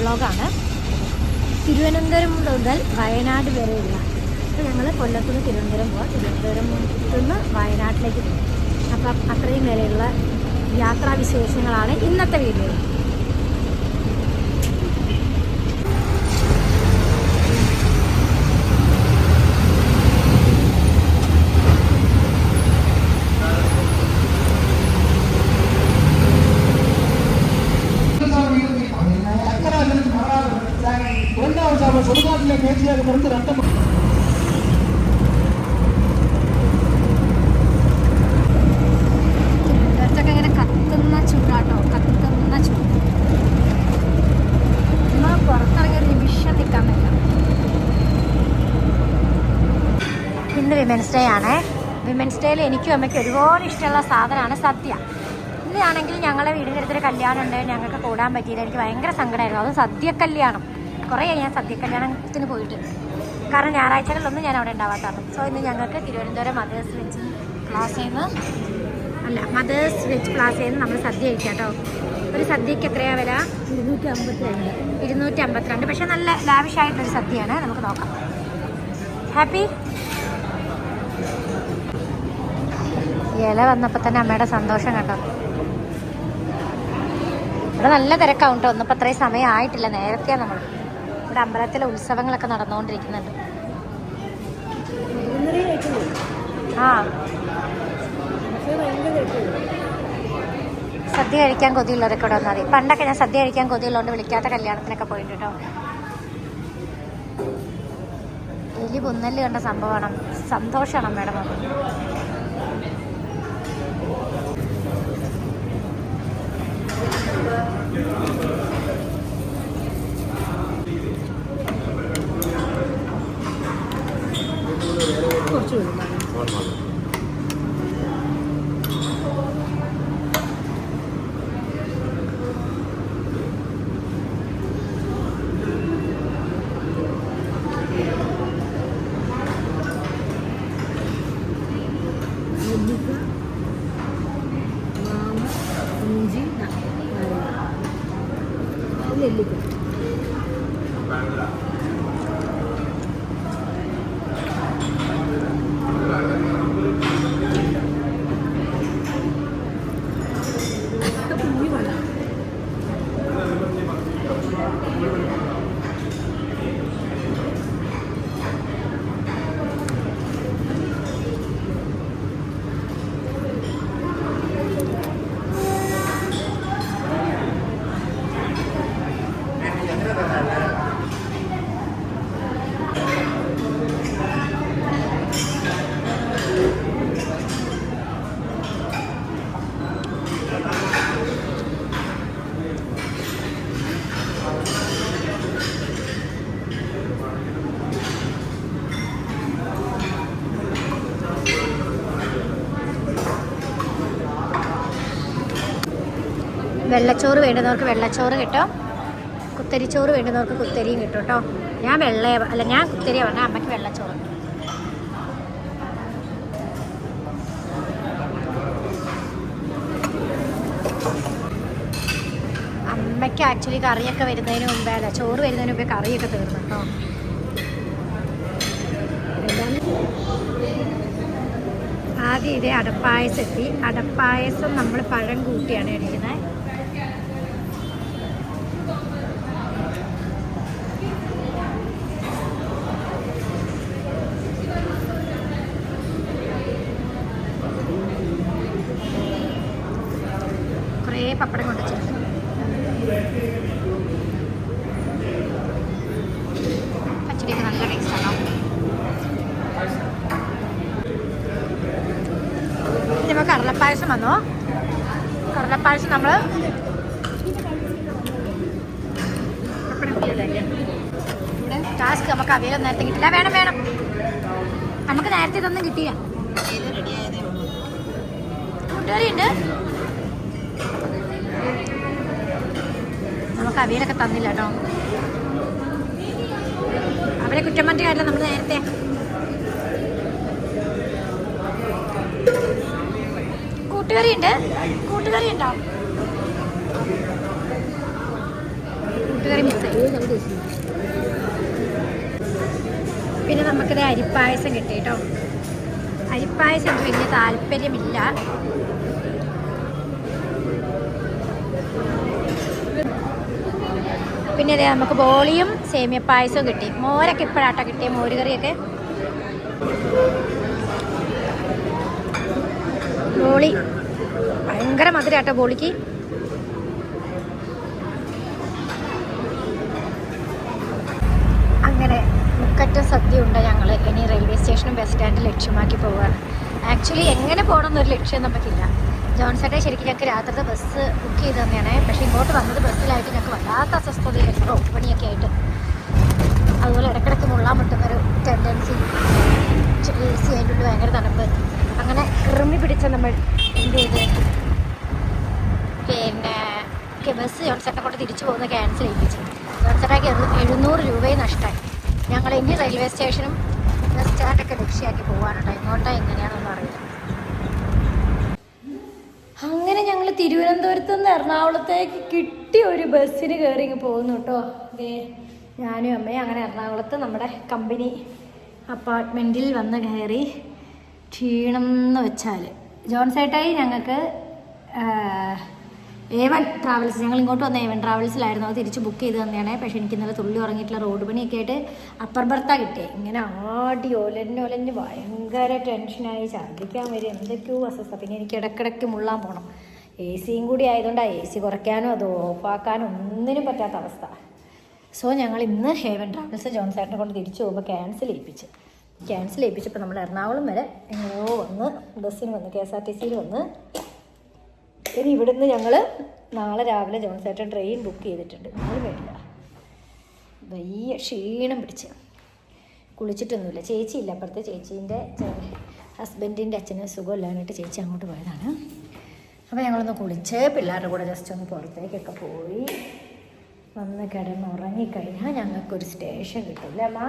ബ്ലോഗാണ് തിരുവനന്തപുരം മുതൽ വയനാട് വരെയുള്ള അപ്പോൾ ഞങ്ങൾ കൊല്ലത്തു നിന്ന് തിരുവനന്തപുരം പോകാം തിരുവനന്തപുരം നിന്ന് വയനാട്ടിലേക്ക് പോകും. അപ്പം അത്രയും വരെയുള്ള യാത്രാവിശേഷങ്ങളാണ് ഇന്നത്തെ വീഡിയോ. എനിക്കും അമ്മയ്ക്ക് ഒരുപാട് ഇഷ്ടമുള്ള സാധനമാണ് സദ്യ. ഇന്നാണെങ്കിൽ ഞങ്ങളെ വീടിന്റെ അടുത്തൊരു കല്യാണം ഉണ്ട് ഞങ്ങൾക്ക് കൂടാൻ പറ്റിയില്ല. എനിക്ക് ഭയങ്കര സങ്കടമായിരുന്നു. അതും സദ്യ കല്യാണം. കുറേ ഞാൻ സദ്യ കല്യാണത്തിന് പോയിട്ട്. കാരണം ഞായറാഴ്ചകളിലൊന്നും ഞാൻ അവിടെ ഉണ്ടാവാത്തതാണ് സോ ഇന്ന് ഞങ്ങൾക്ക് തിരുവനന്തപുരം മദേഴ്സ് വെച്ച് ക്ലാസ് നിന്ന് അല്ല മദേഴ്സ് വെച്ച് ക്ലാസ് നിന്ന് നമ്മൾ സദ്യ കഴിക്കാം കേട്ടോ. ഒരു സദ്യക്ക് എത്രയാണ് വില? ഇരുന്നൂറ്റി അമ്പത്തിരണ്ട് ഇരുന്നൂറ്റി അമ്പത്തിരണ്ട് പക്ഷേ നല്ല ലാവിഷായിട്ടൊരു സദ്യയാണ്. നമുക്ക് നോക്കാം. ഹാപ്പി ഇല വന്നപ്പോൾ തന്നെ അമ്മയുടെ സന്തോഷം കണ്ടോ ഇവിടെ നല്ല തിരക്കാവും കേട്ടോ. ഒന്നിപ്പോൾ അത്രയും സമയം ആയിട്ടില്ല നേരത്തെയാണ് നമ്മൾ ഇവിടെ അമ്പലത്തിലെ ഉത്സവങ്ങളൊക്കെ നടന്നുകൊണ്ടിരിക്കുന്നുണ്ട്. ആ. സദ്യ കഴിക്കാൻ കൊതിയുള്ളവരൊക്കെ ഇവിടെ വന്നാൽ മതി. പണ്ടൊക്കെ ഞാൻ സദ്യ കഴിക്കാൻ കൊതിയുള്ളതുകൊണ്ട് വിളിക്കാത്ത കല്യാണത്തിനൊക്കെ പോയിട്ട് കേട്ടോ എലി പുന്നൽ കണ്ട സംഭവമാണ്. സന്തോഷമാണ് അമ്മയുടെ മകൾ വെള്ളച്ചോറ് വേണ്ടുന്നവർക്ക് വെള്ളച്ചോറ് കിട്ടും. കുത്തരിച്ചോറ് വേണ്ടുന്നവർക്ക് കുത്തരിയും കിട്ടും കേട്ടോ. ഞാൻ വെള്ള അല്ല ഞാൻ കുത്തരിയ പറഞ്ഞ അമ്മയ്ക്ക് വെള്ളച്ചോറ്. അമ്മയ്ക്ക് ആക്ച്വലി കറിയൊക്കെ വരുന്നതിന് മുമ്പേ അല്ല ചോറ് വരുന്നതിന് മുമ്പേ കറിയൊക്കെ തീർന്നു കേട്ടോ. ആദ്യം ഇതേ അടപ്പായസം എത്തി അടപ്പായസം നമ്മൾ പഴം കൂട്ടിയാണ് കഴിക്കുന്നത് കുറേ പപ്പടം കൊണ്ട് വെച്ചിട്ടുണ്ട് പച്ചടിയൊക്കെ നല്ല ടേസ്റ്റാണോ ഇനിയിപ്പോൾ കടലപ്പായസം വന്നു കടലപ്പായസം നമ്മൾ ടാസ്ക് നമുക്ക് അവയിലും നേരത്തെ കിട്ടില്ല വേണം. നമുക്ക് നേരത്തെ ഇതൊന്നും കിട്ടിയ കൂട്ടുകാരിണ്ട് നമുക്ക് അവിയലൊക്കെ തന്നില്ല കേട്ടോ. അവരെ കുറ്റം പറഞ്ഞ കാര്യമില്ല നമ്മൾ നേരത്തെ. കൂട്ടുകറി ഉണ്ട് കൂട്ടുകറി ഉണ്ടോ കൂട്ടുകറി മിസ്സായി പിന്നെ നമുക്കിത് അരിപ്പായസം കിട്ടി കേട്ടോ. അരിപ്പായസം എനിക്ക് വലിയ താല്പര്യമില്ല. പിന്നെ അതെ നമുക്ക് ബോളിയും സേമിയ പായസവും കിട്ടി. മോരൊക്കെ ഇപ്പോഴാട്ടോ കിട്ടിയ മോര് കറിയൊക്കെ ബോളി ഭയങ്കര മധുരാട്ടോ ബോളിക്ക് അങ്ങനെ മുക്കറ്റ സദ്യ ഉണ്ട് ഞങ്ങൾ ഇനി റെയിൽവേ സ്റ്റേഷനും ബസ് സ്റ്റാൻഡ് ലക്ഷ്യമാക്കി പോവുകയാണ്. ആക്ച്വലി എങ്ങനെ പോകണം എന്നൊരു ലക്ഷ്യം നമുക്കില്ല. ജോൺസേട്ടെ ശരിക്കും ഞങ്ങൾക്ക് രാത്രിത്തെ ബസ് ബുക്ക് ചെയ്ത് തന്നെയാണ്. പക്ഷേ ഇങ്ങോട്ട് വന്നത് ബസ്സിലായിട്ട് ഞങ്ങൾക്ക് വല്ലാത്ത അസ്വസ്ഥതയായിരുന്നു റോഡ് ആയിട്ട്. അതുപോലെ ഇടയ്ക്കിടയ്ക്ക് മുള്ളാൻ പറ്റുന്നൊരു ടെൻഡൻസി എ ഭയങ്കര തണുപ്പ്. അങ്ങനെ കൃമി പിടിച്ച നമ്മൾ എന്ത് ചെയ്ത്? പിന്നെ ബസ് ജോൺസേട്ടനെ കൊണ്ട് തിരിച്ചു പോകുന്ന ക്യാൻസൽ ചെയ്യിപ്പിച്ചു. ജോൺസേട്ടയ്ക്ക് എഴുന്നൂറ് രൂപയും നഷ്ടമായി. ഞങ്ങൾ ഇനി റെയിൽവേ സ്റ്റേഷനും ബസ് രക്ഷയാക്കി ലക്ഷ്യമാക്കി പോകാനുണ്ട് എങ്ങോട്ടാ എങ്ങനെയാണെന്നൊന്നും അറിയില്ല. അങ്ങനെ ഞങ്ങൾ തിരുവനന്തപുരത്ത് നിന്ന് എറണാകുളത്തേക്ക് കിട്ടിയ ഒരു ബസ്സിന് കയറി ഇങ്ങ് പോകുന്നു കേട്ടോ. ദേ ഞാനും അമ്മയും അങ്ങനെ എറണാകുളത്ത് നമ്മുടെ കമ്പനി അപ്പാർട്ട്മെന്റിൽ വന്ന് കയറി ക്ഷീണം എന്ന് വെച്ചാൽ ജോൺസേട്ടായി ഞങ്ങൾക്ക് വൺ ട്രാവൽസ് ഞങ്ങൾ ഇങ്ങോട്ട് വന്ന വൺ ട്രാവൽസിലായിരുന്നു അത് തിരിച്ച് ബുക്ക് ചെയ്ത് തന്നെയാണ്. പക്ഷേ എനിക്ക് ഇന്നലെ തുള്ളി ഉറങ്ങിയിട്ടുള്ള റോഡ് പണിയൊക്കെ ആയിട്ട് അപ്പർ ബർത്ത കിട്ടിയത് ഇങ്ങനെ ആടി ഒലഞ്ഞ് ഒലഞ്ഞ് ഭയങ്കര ടെൻഷനായി ഛർദ്ദിക്കാൻ വരും എന്തൊക്കെയോ അസ്വസ്ഥ പിന്നെ എനിക്ക് ഇടയ്ക്കിടയ്ക്ക് മുള്ളാൻ പോകണം എ സിയും കൂടി ആയതുകൊണ്ടാണ് എ സി കുറയ്ക്കാനോ അത് ഓഫാക്കാനോ ഒന്നിനും പറ്റാത്ത അവസ്ഥ. സോ ഞങ്ങൾ ഇന്ന് ഹേവൻ ട്രാവൽസ് ജോൺ ജോൺസേട്ടനെ കൊണ്ട് തിരിച്ചു പോകുമ്പോൾ ക്യാൻസൽ ചെയ്യിപ്പിച്ച്. ക്യാൻസൽ ചെയ്യിപ്പിച്ചപ്പോൾ നമ്മൾ എറണാകുളം വരെ എങ്ങനെയോ വന്ന് ബസ്സിന് വന്ന് കെ എസ് ആർ ടി സിയിൽ വന്ന് ഇനി ഇവിടുന്ന് ഞങ്ങൾ നാളെ രാവിലെ ജോൺസേട്ടൻ ട്രെയിൻ ബുക്ക് ചെയ്തിട്ടുണ്ട്. അത് വേണ്ട. വലിയ ക്ഷീണം പിടിച്ച്. കുളിച്ചിട്ടൊന്നുമില്ല. ചേച്ചിയില്ല അപ്പുറത്തെ ചേച്ചീന്റെ ഹസ്ബൻഡിന്റെ അച്ഛന് സുഖമില്ലാഞ്ഞിട്ട് ചേച്ചി അങ്ങോട്ട് പോയതാണ്. അപ്പോൾ ഞങ്ങളൊന്ന് കുളിച്ച് പിള്ളേരുടെ കൂടെ ജസ്റ്റ് ഒന്ന് പുറത്തേക്കൊക്കെ പോയി വന്ന് കിടന്ന് ഉറങ്ങിക്കഴിഞ്ഞാൽ ഞങ്ങൾക്കൊരു സ്റ്റേഷൻ കിട്ടില്ല അമ്മ?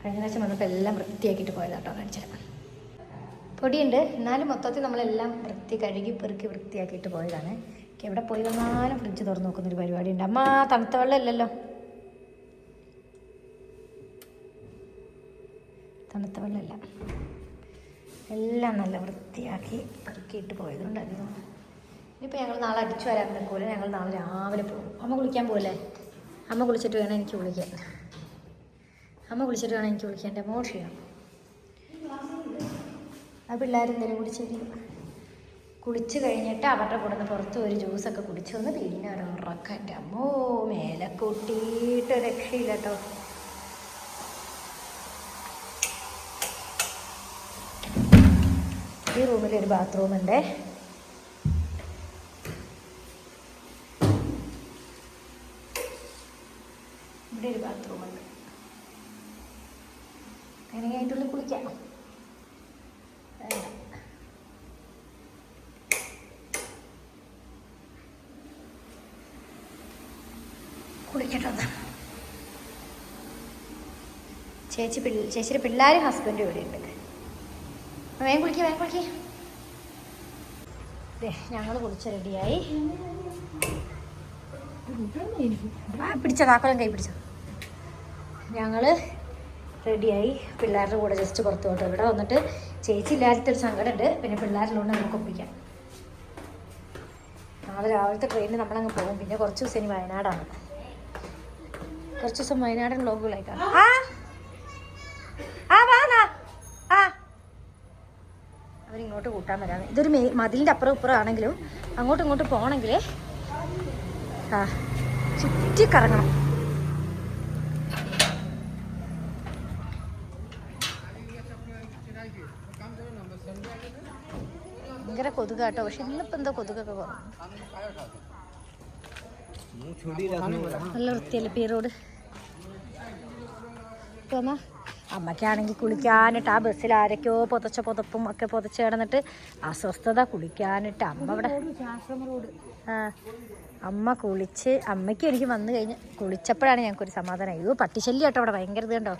കഴിഞ്ഞ പ്രാവശ്യം വന്നപ്പോൾ എല്ലാം വൃത്തിയാക്കിയിട്ട് പോയതാട്ടോ കാണിച്ചത്. പൊടിയുണ്ട്. എന്നാലും മൊത്തത്തിൽ നമ്മളെല്ലാം വൃത്തി കഴുകി പെറുക്കി വൃത്തിയാക്കിയിട്ട് പോയതാണ്. എവിടെ പോയി വന്നാലും ഫ്രിഡ്ജ് തുറന്ന് നോക്കുന്നൊരു പരിപാടി ഉണ്ട് അമ്മ തണുത്ത വെള്ളം ഇല്ലല്ലോ തണുത്ത വെള്ളമില്ല. എല്ലാം നല്ല വൃത്തിയാക്കി പെറുക്കിയിട്ട് പോയതുകൊണ്ട് അധികം. ഇനിയിപ്പോൾ ഞങ്ങൾ നാളെ അടിച്ചു വരാൻ നിൽക്കൂല ഞങ്ങൾ നാളെ രാവിലെ പോകും. അമ്മ കുളിക്കാൻ പോകല്ലേ അമ്മ കുളിച്ചിട്ട് വേണം എനിക്ക് വിളിക്കാൻ അമ്മ കുളിച്ചിട്ട് വേണം എനിക്ക് കുളിക്കാൻ. എന്റെ ക്ഷീണം ആ പിള്ളേരെന്തെങ്കിലും കുടിച്ച് വരും കുളിച്ച് കഴിഞ്ഞിട്ട് അവരുടെ കൂടെ നിന്ന് പുറത്ത് ഒരു ജ്യൂസൊക്കെ കുടിച്ച് വന്ന് പിന്നെ ഒരു ഉറക്കം അമ്മോ മേലെ കൂട്ടിയിട്ട് രക്ഷയില്ല കേട്ടോ ഈ റൂമിൽ ഒരു ബാത്റൂം ഉണ്ട്. ഇവിടെ ഒരു ബാത്റൂം ഉണ്ട്. അങ്ങനെ അതിന്റെ കുളിക്കാം വേണ്ട. ചേച്ചി പിള്ള ചേച്ചിയുടെ പിള്ളേരും ഹസ്ബൻഡും ഇവിടെ ഉണ്ട്. വേഗം കുളിക്കുക വേഗം കുളിക്കുക ദേ ഞങ്ങൾ കുളിച്ച് റെഡിയായി ആ പിടിച്ചോ താക്കോലം കൈ പിടിച്ചോ. ഞങ്ങൾ റെഡിയായി പിള്ളേരുടെ കൂടെ ജസ്റ്റ് പുറത്ത് പോയിട്ട് ഇവിടെ വന്നിട്ട് ചേച്ചി ഇല്ലാത്തൊരു സങ്കടമുണ്ട്. പിന്നെ പിള്ളേരിലുണ്ട് നമുക്ക് ഒപ്പിക്കാം. നാളെ രാവിലത്തെ ട്രെയിനിൽ നമ്മളങ്ങ് പോകും. പിന്നെ കുറച്ച് ദിവസം ഇനി വയനാടാണ്. കുറച്ച് ദിവസം വയനാടൻ വ്ളോഗുകളായിട്ടാണ് ആ? ആ വാ നാ. ആ. അവരിങ്ങോട്ട് കൂട്ടാൻ വരാം. ഇതൊരു മേ മതിലിന്റെ അപ്പുറം ഇപ്പുറം ആണെങ്കിലും അങ്ങോട്ടും ഇങ്ങോട്ടും പോകണമെങ്കിൽ ആ ചുറ്റി കറങ്ങണം. ഭയങ്കര കൊതുകാട്ടോ. പക്ഷെ ഇന്നിപ്പോ എന്തോ കൊതുകൊക്കെ കുറവ്? നല്ല വൃത്തിയല്ലേ പീറോട് തോന്നാ അമ്മയ്ക്കാണെങ്കിൽ കുളിക്കാനിട്ട് ആ ബസ്സിൽ ആരൊക്കെയോ പുതച്ച പുതപ്പും ഒക്കെ പുതച്ച് കിടന്നിട്ട് അസ്വസ്ഥത കുളിക്കാനിട്ട് അമ്മ ഇവിടെ അമ്മ കുളിച്ച് അമ്മയ്ക്ക് എനിക്ക് വന്നു കഴിഞ്ഞ് കുളിച്ചപ്പോഴാണ് ഞങ്ങൾക്കൊരു സമാധാനം. അയ്യോ പട്ടിശല്യം കേട്ടോ അവിടെ ഭയങ്കര ഇത് കണ്ടോ?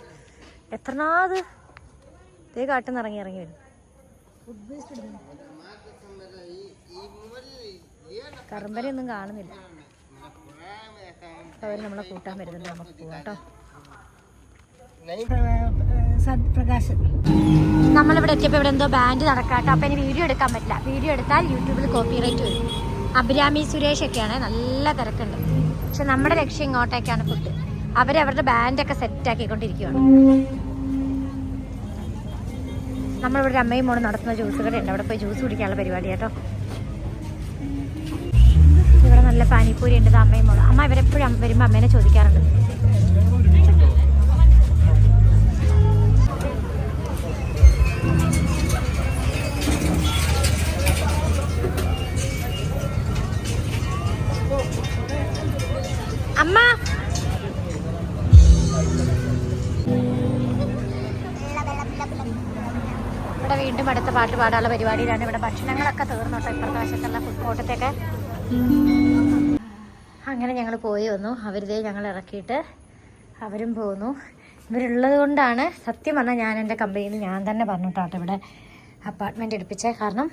എത്രനാത്? ഇതേ കാട്ടിൽ നിന്ന് ഇറങ്ങി ഇറങ്ങി വരും. കറുമ്പനൊന്നും കാണുന്നില്ല. അവർ നമ്മളെ കൂട്ടാൻ വരുന്നുണ്ട് നമുക്ക് പോവാം കേട്ടോ. പ്രകാശ്. നമ്മളിവിടെ എത്തിയപ്പോൾ ഇവിടെ എന്തോ ബാൻഡ് നടക്കാട്ടോ അപ്പം ഇനി വീഡിയോ എടുക്കാൻ പറ്റില്ല. വീഡിയോ എടുത്താൽ യൂട്യൂബിൽ കോപ്പിറൈറ്റ് വരും. അഭിരാമി സുരേഷ് ഒക്കെയാണ്. നല്ല തിരക്കുണ്ട്. പക്ഷെ നമ്മുടെ ലക്ഷ്യം ഇങ്ങോട്ടേക്കാണ് ഫുഡ് അവരവരുടെ ബാൻഡൊക്കെ സെറ്റ് ആക്കിക്കൊണ്ടിരിക്കുകയാണ് നമ്മളിവിടെ അമ്മയും മോളും നടത്തുന്ന ജ്യൂസ് കടയുണ്ട്. അവിടെ പോയി ജ്യൂസ് കുടിക്കാനുള്ള പരിപാടി കേട്ടോ. നല്ല പാനിപ്പൂരി ഉണ്ട് അമ്മയും മോളും. അമ്മ ഇവരെപ്പോഴും വരുമ്പോൾ അമ്മേനെ ചോദിക്കാറുണ്ട്. അമ്മ! വീണ്ടും അടുത്ത പാട്ട് പാടാനുള്ള പരിപാടിയിലാണ്. ഇവിടെ ഭക്ഷണങ്ങളൊക്കെ തീർന്നോട്ടോ ഇപ്പുറത്തെ വശത്തുള്ള ഫുഡ് കോർട്ടത്തൊക്കെ അങ്ങനെ ഞങ്ങൾ പോയി വന്നു. അവരിതേ ഞങ്ങൾ ഇറക്കിയിട്ട് അവരും പോന്നു. ഇവരുള്ളത് കൊണ്ടാണ് സത്യം പറഞ്ഞാൽ ഞാൻ എന്റെ കമ്പനിയിൽ നിന്ന് ഞാൻ തന്നെ പറഞ്ഞിട്ടാട്ടോ ഇവിടെ അപ്പാർട്ട്മെന്റ് എടുപ്പിച്ചേ. കാരണം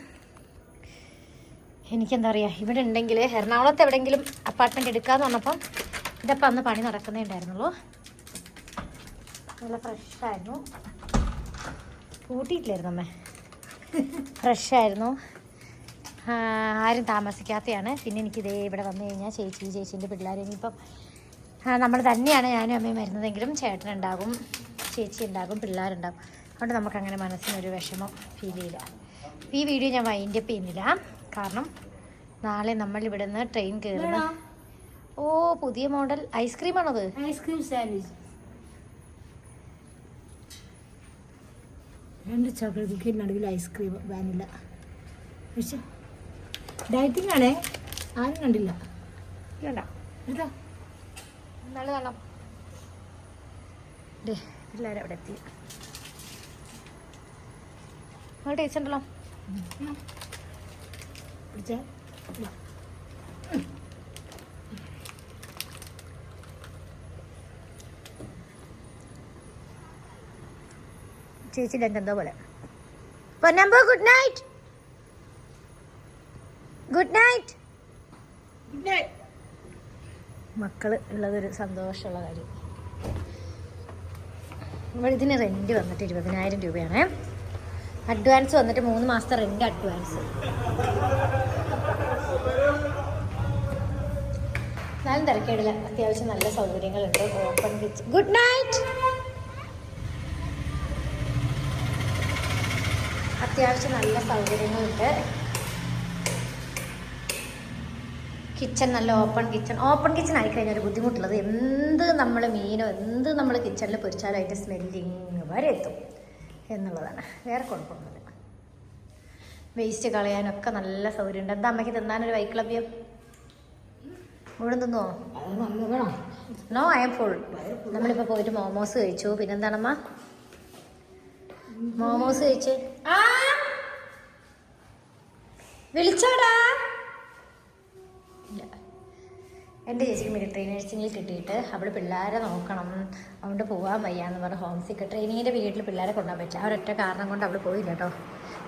എനിക്കെന്താ പറയുക ഇവിടെ ഉണ്ടെങ്കിൽ എറണാകുളത്ത് എവിടെയെങ്കിലും അപ്പാർട്ട്മെന്റ് എടുക്കാന്ന് പറഞ്ഞപ്പം ഇതപ്പം അന്ന് പണി നടക്കുന്നേ ഉണ്ടായിരുന്നുള്ളൂ. നല്ല ഫ്രഷായിരുന്നു കൂട്ടിയിട്ടില്ലായിരുന്നു അമ്മേ? ഫ്രഷായിരുന്നു ആരും താമസിക്കാത്തതാണ് പിന്നെ എനിക്കിതേ ഇവിടെ വന്നു കഴിഞ്ഞാൽ ചേച്ചി ചേച്ചീന്റെ പിള്ളേർ ഇനിയിപ്പം നമ്മൾ തന്നെയാണ് ഞാനും അമ്മയും വരുന്നതെങ്കിലും ചേട്ടനുണ്ടാകും ചേച്ചി ഉണ്ടാകും പിള്ളേരുണ്ടാകും. അതുകൊണ്ട് നമുക്കങ്ങനെ മനസ്സിനൊരു വിഷമം ഫീൽ ചെയ്യില്ല. ഈ വീഡിയോ ഞാൻ വൈൻഡ് അപ്പ് ചെയ്യുന്നില്ല. കാരണം നാളെ നമ്മൾ ഇവിടെ നിന്ന് ട്രെയിൻ കയറുന്ന ഓ പുതിയ മോഡൽ ഐസ്ക്രീം ആണത്. ഐസ്ക്രീം സാൻഡ്വിച്ച് രണ്ട് ചോക്ലേറ്റ് കുക്കിയുടെ നടുവിൽ ഐസ്ക്രീം വാനില പക്ഷേ ഡയറ്റിംഗ് ആണേ? ആരും കണ്ടില്ല. പിള്ളേരെ അവിടെ എത്തി. നിങ്ങൾ ടേസ്റ്റ് ഉണ്ടല്ലോ. പിടിച്ചേ. ചേച്ചിയുടെ എന്തോ പോലെ. പൊന്നമ്പോ good night good night good night മക്കൾ ഉള്ളതൊരു സന്തോഷമുള്ള കാര്യം. ഇതിന് റെന്റ് വന്നിട്ട് ഇരുപതിനായിരം രൂപയാണ്. അഡ്വാൻസ് വന്നിട്ട് മൂന്ന് മാസത്തെ റെന്റ് അഡ്വാൻസ് എന്നാലും തിരക്കേടില്ല. അത്യാവശ്യം നല്ല സൗകര്യങ്ങളുണ്ട്. ഓപ്പൺ കിച്ചൺ ഗുഡ് നൈറ്റ് അത്യാവശ്യം നല്ല സൗകര്യങ്ങളുണ്ട്. കിച്ചൺ നല്ല ഓപ്പൺ കിച്ചൺ ഓപ്പൺ കിച്ചൺ ആയിക്കഴിഞ്ഞാൽ ഒരു ബുദ്ധിമുട്ടുള്ളത് എന്ത് നമ്മൾ മീനോ എന്ത് നമ്മൾ കിച്ചണിൽ പൊരിച്ചാലും അതിന്റെ സ്മെല്ലിങ് വരെ എത്തും എന്നുള്ളതാണ്. വേറെ കുഴപ്പമൊന്നുമില്ല. വേസ്റ്റ് കളയാനൊക്കെ നല്ല സൗകര്യമുണ്ട്. എന്താ അമ്മയ്ക്ക് തിന്നാനൊരു വൈക്ലഭ്യം മുഴുവൻ തിന്നുവോ നോ ഐ എം ഫുൾ നമ്മളിപ്പോൾ പോയിട്ട് മോമോസ് കഴിച്ചു. പിന്നെന്താണമ്മ? മോമോസ് കഴിച്ച്. വിളിച്ചോടാ. എന്റെ ചേച്ചിക്ക് മിലിറ്ററി നഴ്സിംഗിൽ കിട്ടിയിട്ട് അവൾ പിള്ളേരെ നോക്കണം. അതുകൊണ്ട് പോകാൻ വയ്യ എന്ന് പറഞ്ഞ് ഹോം സിക്ക് ട്രെയിനിങ്ങിന്റെ വീട്ടിൽ പിള്ളേരെ കൊണ്ടുപോകാൻ പറ്റില്ല അവരൊറ്റ കാരണം കൊണ്ട് അവൾ പോയില്ല കേട്ടോ.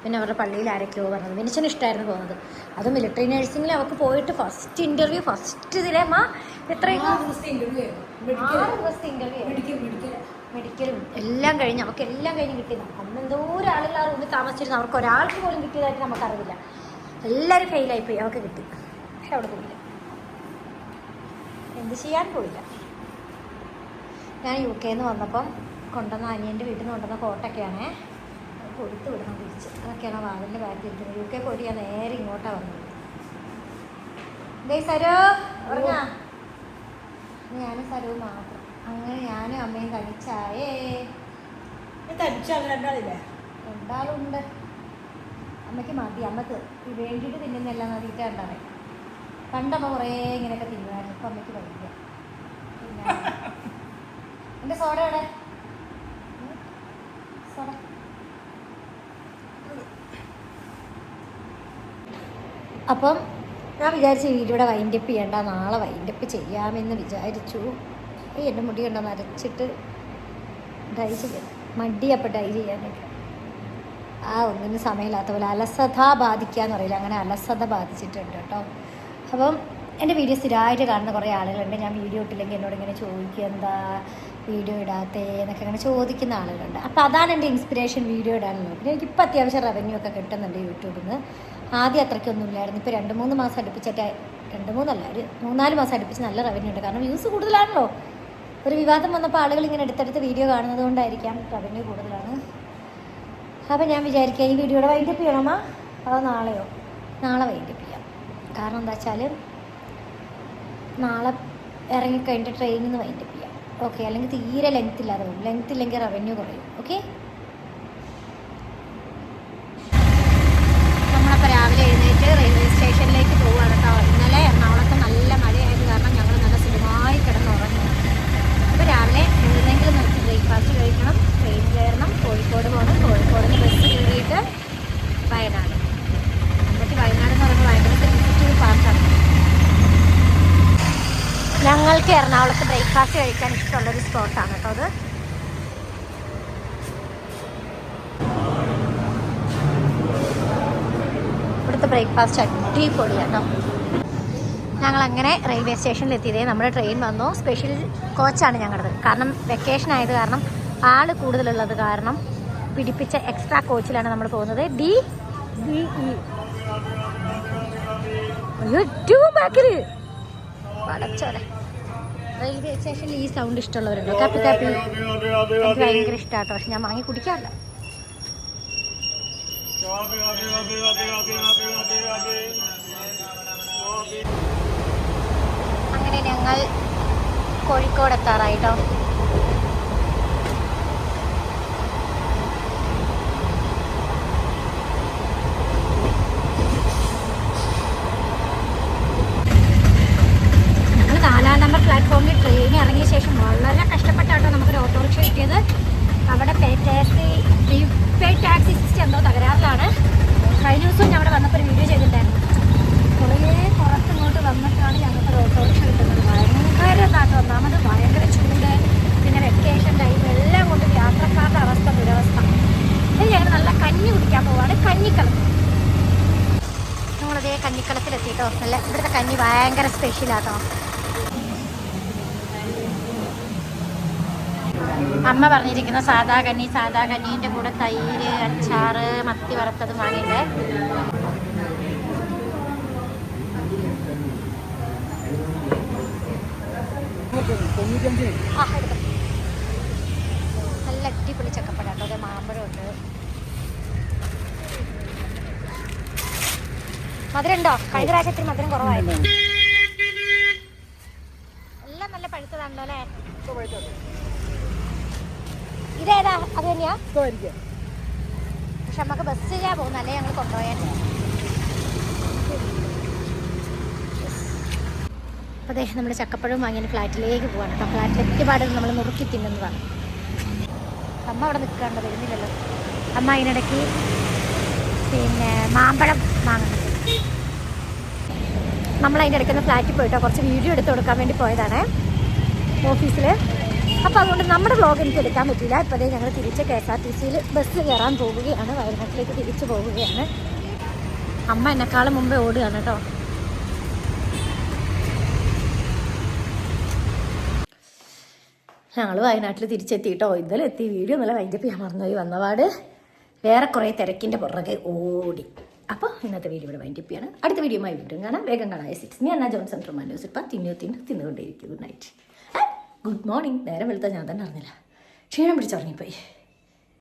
പിന്നെ അവരുടെ പള്ളിയിൽ ആരൊക്കെയോ പറഞ്ഞത് മിനിച്ചിന് ഇഷ്ടമായിരുന്നു പോകുന്നത്. അത് മിലിറ്ററി നഴ്സിംഗിൽ അവൾക്ക് പോയിട്ട് ഫസ്റ്റ് ഇന്റർവ്യൂ ഫസ്റ്റ് ഇതിലെ മാ എത്രയും? മെഡിക്കലും എല്ലാം കഴിഞ്ഞ് അവർക്ക് എല്ലാം കഴിഞ്ഞ് കിട്ടിയതാണ് അന്ന് എന്തോ ഒരാളിൽ ആ റൂമിൽ താമസിച്ചിരുന്നു. അവർക്ക് ഒരാൾക്ക് പോലും കിട്ടിയതായിട്ട് നമുക്കറിയില്ല എല്ലാവരും ഫെയിലായിപ്പോയി അവർക്ക് കിട്ടി. പക്ഷെ അവിടെ പോയില്ല. എന്ത് ചെയ്യാൻ പോയില്ല. ഞാൻ യു കെ നിന്ന് വന്നപ്പം കൊണ്ടുവന്ന അനിയന്റെ വീട്ടിൽ നിന്ന് കൊണ്ടുവന്ന കോട്ടൊക്കെയാണ് കൊടുത്തു വിടണം തിരിച്ച്. അതൊക്കെയാണ് വാതിലിന്റെ ബാക്കിൽ ഇരിക്കുന്നത്. യു കെ പോയിട്ട് ഞാൻ നേരെ ഇങ്ങോട്ടാണ് വന്നത്. ദേ സരോ പറഞ്ഞാ ഞാനും സരവും മാത്രം. അങ്ങനെ ഞാനും അമ്മയും രണ്ടാളില്ലേ? രണ്ടാളുണ്ട്. അമ്മയ്ക്ക് മതി. അമ്മയ്ക്ക് വേണ്ടിയിട്ട് തിന്നുന്നെല്ലാം നദിയിട്ട് കണ്ടാണ് പണ്ടമ്മ കുറേ ഇങ്ങനെയൊക്കെ തിന്നുമായിരുന്നു. ഇപ്പം അമ്മയ്ക്ക് വയ്യ എന്റെ സോഡ എവിടെ? സോഡ. അപ്പം ഞാൻ വിചാരിച്ചു വീഡിയോയുടെ വൈൻഡപ്പ് ചെയ്യണ്ട നാളെ വൈൻഡപ്പ് ചെയ്യാമെന്ന് വിചാരിച്ചു. എന്റെ മുടി കണ്ട നരച്ചിട്ട് ഡൈ ചെയ്യാൻ. മടിയപ്പോൾ ഡൈ ചെയ്യാനൊക്കെ. ആ ഒന്നിനും സമയമില്ലാത്ത പോലെ അലസത ബാധിക്കുക എന്ന് പറയില്ല. അങ്ങനെ അലസത ബാധിച്ചിട്ടുണ്ട് കേട്ടോ. അപ്പം എന്റെ വീഡിയോ സ്ഥിരമായിട്ട് കാണുന്ന കുറേ ആളുകളുണ്ട്. ഞാൻ വീഡിയോ ഇട്ടില്ലെങ്കിൽ എന്നോട് ഇങ്ങനെ ചോദിക്കുക എന്താ വീഡിയോ ഇടാത്തേ? എന്നൊക്കെ അങ്ങനെ ചോദിക്കുന്ന ആളുകളുണ്ട്. അപ്പോൾ അതാണ് എന്റെ ഇൻസ്പിറേഷൻ വീഡിയോ ഇടാനുള്ളത്. പിന്നെ എനിക്കിപ്പോൾ അത്യാവശ്യം റവന്യൂ ഒക്കെ കിട്ടുന്നുണ്ട് യൂട്യൂബിൽ നിന്ന്. ആദ്യം അത്രയ്ക്കൊന്നും ഇല്ലായിരുന്നു. ഇപ്പോൾ രണ്ട് മൂന്ന് മാസം അടുപ്പിച്ചിട്ട് രണ്ട് മൂന്നല്ല ഒരു മൂന്നാൽ മാസം അടുപ്പിച്ച് നല്ല റവന്യൂ ഉണ്ട്. കാരണം വ്യൂസ് കൂടുതലാണല്ലോ. ഒരു വിവാദം വന്നപ്പോൾ ആളുകൾ ഇങ്ങനെ അടുത്തടുത്ത് വീഡിയോ കാണുന്നത് കൊണ്ടായിരിക്കാം റവന്യൂ കൂടുതലാണ്. അപ്പോൾ ഞാൻ വിചാരിക്കുക ഈ വീഡിയോയുടെ വൈൻഡപ്പ് ചെയ്യണമോ അതോ നാളെയോ? നാളെ ചെയ്യാം കാരണം എന്താ വെച്ചാൽ നാളെ ഇറങ്ങിക്കഴിഞ്ഞിട്ട് ട്രെയിനിൽ നിന്ന് വൈൻഡപ്പ് ചെയ്യാം. ഓക്കെ അല്ലെങ്കിൽ തീരെ ലെങ്ത് ഇല്ലാതെ പോകും. ലെങ്ത് ഇല്ലെങ്കിൽ റവന്യൂ കുറയും. ഓക്കെ നമ്മളപ്പോൾ രാവിലെ എഴുന്നേറ്റ് റെയിൽവേ സ്റ്റേഷനിലേക്ക് പോവുകയാണ് കേട്ടോ ഇന്നലെ എറണാകുളത്ത് നല്ല മഴയായത് കാരണം ഞങ്ങൾ നല്ല സുഖമായി കിടന്നുറങ്ങി അപ്പോൾ രാവിലെ എഴുന്നെങ്കിലും നമുക്ക് ബ്രേക്ക്ഫാസ്റ്റ് കഴിക്കണം ട്രെയിൻ കയറണം കോഴിക്കോട് പോകണം കോഴിക്കോട് നിന്ന് ബസ് കയറിയിട്ട് വയനാട് എന്നിട്ട് വയനാട് എന്ന് പറയുമ്പോൾ ഭയങ്കര സെൻസിറ്റീവ് പാർട്ടാണ് ഞങ്ങൾക്ക് എറണാകുളത്ത് ബ്രേക്ക്ഫാസ്റ്റ് കഴിക്കാൻ ഇഷ്ടമുള്ളൊരു സ്പോട്ടാണ് കേട്ടോ അത്. ഇവിടുത്തെ ബ്രേക്ക്ഫാസ്റ്റ് അടിപൊളിയാണ് കേട്ടോ. ഞങ്ങൾ അങ്ങനെ റെയിൽവേ സ്റ്റേഷനിൽ എത്തിയതേ നമ്മുടെ ട്രെയിൻ വന്നു. സ്പെഷ്യൽ കോച്ചാണ് ഞങ്ങളുടെ കാരണം വെക്കേഷൻ ആയത് കാരണം ആൾ കൂടുതലുള്ളത് കാരണം പിടിപ്പിച്ച എക്സ്ട്രാ കോച്ചിലാണ് നമ്മൾ പോകുന്നത്. ഡി ഡി ഇ അയ്യോ ഏറ്റവും ബാക്കിൽ പടച്ചോലെ റെയിൽവേ സ്റ്റേഷനിൽ ഈ സൗണ്ട് ഇഷ്ടമുള്ളവരുണ്ടോ? കാപ്പി കാപ്പി. എനിക്ക് ഭയങ്കര ഇഷ്ടമാട്ടോ പക്ഷെ ഞാൻ വാങ്ങി കുടിക്കാറില്ല. അങ്ങനെ ഞങ്ങൾ കോഴിക്കോട് എത്താറായിട്ടോ ഞങ്ങൾ നാലാം നമ്പർ പ്ലാറ്റ്ഫോമിൽ ട്രെയിൻ ഇറങ്ങിയ ശേഷം വളരെ കഷ്ടപ്പെട്ടാട്ടോ നമുക്കൊരു ഓട്ടോറിക്ഷ കിട്ടിയത് അവിടെ pay taxi prepaid taxi system എന്തോ തകരാറിലാണ് കഴിഞ്ഞ ദിവസം ഞാൻ അവിടെ വന്നപ്പോൾ ഒരു വീഡിയോ ചെയ്തിട്ടുണ്ടായിരുന്നു കുറേ പുറത്തിങ്ങോട്ട് വന്നിട്ടാണ് ഞങ്ങൾക്ക് ഒരു ഓട്ടോറിക്ഷ കിട്ടുന്നത് ഭയങ്കര ഇതാട്ടോ ഒന്നാമത് ഭയങ്കര ചൂട് പിന്നെ വെക്കേഷൻ ടൈം എല്ലാം കൊണ്ടും യാത്രക്കാരുടെ അവസ്ഥ ദുരവസ്ഥ ഇനി ഞങ്ങൾ നല്ല കഞ്ഞി കുടിക്കാൻ പോവാണ് കഞ്ഞിക്കളം നമ്മളതേ കഞ്ഞിക്കളത്തിലെത്തിട്ടോ നല്ല ഇവിടുത്തെ കഞ്ഞി ഭയങ്കര സ്പെഷ്യലാട്ടോ അമ്മ പറഞ്ഞിരിക്കുന്ന സാധാ കഞ്ഞി സാധാ കഞ്ഞീന്റെ കൂടെ തൈര് അച്ചാറ് മത്തി വറുത്തത് വാങ്ങിയിട്ടേ ആ എടുത്തോ. നല്ല അടിപൊളി ചക്കപ്പഴാട്ടോ അതെ മാമ്പഴമുണ്ട് മധുരം ഉണ്ടോ കഴിഞ്ഞ ഇത്തിരി മധുരം കുറവായിരുന്നു. എല്ലാം നല്ല പഴുത്തതാണല്ലോ അല്ലേ? ഇതേതാ? അത് തന്നെയാ? പക്ഷെ നമുക്ക് ബസ് ചെയ്യാൻ പോകുന്നല്ലേ ഞങ്ങൾ കൊണ്ടുപോയാൽ അപ്പോൾ അതെ നമ്മൾ ചക്കപ്പഴം വാങ്ങിയ ഫ്ലാറ്റിലേക്ക് പോവാണ് കേട്ടോ. ഫ്ലാറ്റിലെത്തിയ പാടും നമ്മൾ നുറുക്കി തിന്നുന്നതാണ്. അമ്മ അവിടെ നിൽക്കാണ്ട് വരുന്നില്ലല്ലോ. അമ്മ അതിനിടയ്ക്ക് പിന്നെ മാമ്പഴം വാങ്ങുന്നുണ്ട്. നമ്മൾ അതിന്റെ ഇടയ്ക്കുന്ന ഫ്ലാറ്റിൽ പോയിട്ടോ കുറച്ച് വീഡിയോ എടുത്ത് കൊടുക്കാൻ വേണ്ടി പോയതാണ് ഓഫീസിൽ. അപ്പോൾ അതുകൊണ്ട് നമ്മുടെ വ്ളോഗ് എനിക്ക് എടുക്കാൻ പറ്റില്ല ഇപ്പോൾ അതേ ഞങ്ങൾ തിരിച്ച് കെ എസ് ആർ ടി സിയിൽ ബസ് കയറാൻ പോവുകയാണ്. വയനാട്ടിലേക്ക് തിരിച്ചു പോവുകയാണ്. അമ്മ എന്നെക്കാളും മുമ്പേ ഓടുകയാണ് കേട്ടോ. ഞങ്ങൾ വയനാട്ടിൽ തിരിച്ചെത്തിയിട്ടോ ഇന്നലെ എത്തി. വീഡിയോ നല്ല വൈകിട്ട് ഞാൻ മറന്നുപോയി വന്നപാട്. വേറെ കുറേ തിരക്കിന്റെ പുറകെ ഓടി. അപ്പോൾ ഇന്നത്തെ വീഡിയോ ഇവിടെ വൈൻഡപ്പ് ചെയ്യണം. അടുത്ത വീഡിയോയുമായി വീണ്ടും കാണാം. വേഗം കാണാം. സിക്സ് ഞാൻ എന്നാ ജോൺസൺ ഫ്രം ന്യൂസ് ഇപ്പം തിന്നു തിന്നു തിന്നുകൊണ്ടേയിരിക്കും. ഗുഡ് നൈറ്റ് ഗുഡ് മോർണിംഗ് നേരെ വെളുത്ത ഞാൻ തന്നെ അറിഞ്ഞില്ല. ക്ഷീണം പിടിച്ചുറങ്ങിപ്പോയി